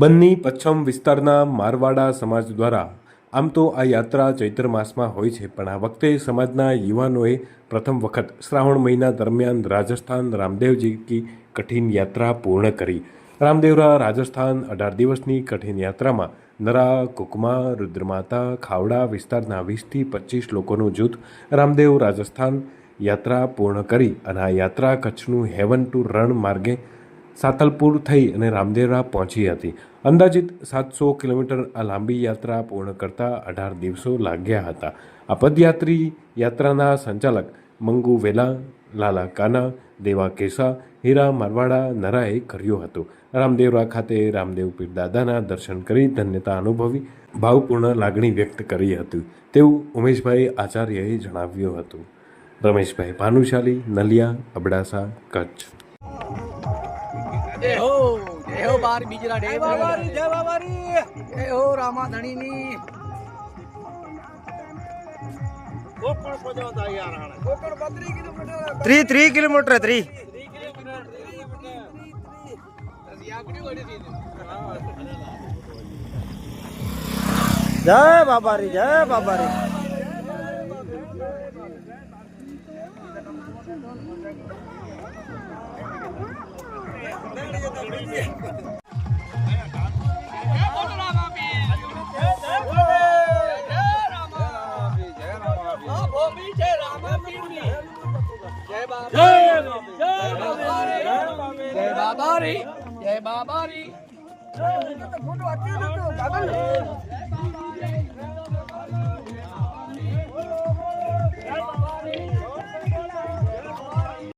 બન્ની પચ્છમ વિસ્તારના મારવાડા સમાજ દ્વારા, આમ તો આ યાત્રા ચૈત્ર માસમાં હોય છે, પણ આ વખતે સમાજના યુવાનોએ પ્રથમ વખત શ્રાવણ મહિના દરમિયાન રાજસ્થાન રામદેવજી કી કઠિન યાત્રા પૂર્ણ કરી. રામદેવરા રાજસ્થાન અઢાર દિવસની કઠિન યાત્રામાં નરા, કુકમા, રુદ્રમાતા, ખાવડા વિસ્તારના વીસથી પચીસ લોકોનું જૂથ રામદેવ રાજસ્થાન યાત્રા પૂર્ણ કરી અને આ યાત્રા કચ્છનું હેવન ટુ રણ માર્ગે સાતલપુર થઈ અને રામદેવરા પહોંચી હતી. અંદાજિત સાતસો કિલોમીટર આ લાંબી યાત્રા પૂર્ણ કરતા અઢાર દિવસો લાગ્યા હતા. આ પદયાત્રી યાત્રાના સંચાલક મંગુ વેલા, લાલા કાના, દેવા કેસા, હીરા મારવાડા નરાએ કર્યું હતું. રામદેવરા ખાતે રામદેવ પીર દાદાના દર્શન કરી ધન્યતા અનુભવી ભાવપૂર્ણ લાગણી વ્યક્ત કરી હતી. તેવું ઉમેશભાઈ આચાર્યએ જણાવ્યું હતું. રમેશભાઈ ભાનુશાલી નલિયા, અબડાસા, કચ્છ. જય હો જય હો બાર બીજરા ડે બાબારી જય બાબારી જય હો રામા ધણીની કોકણ પહોંચવા યાર હાણે કોકણ 32 કિલોમીટર ત્રી ત્રી કિલોમીટર ત્રી. જય બાબારી જય બાબારી. જય બાબા રી જય બાબા રી ફોટો બાબારી.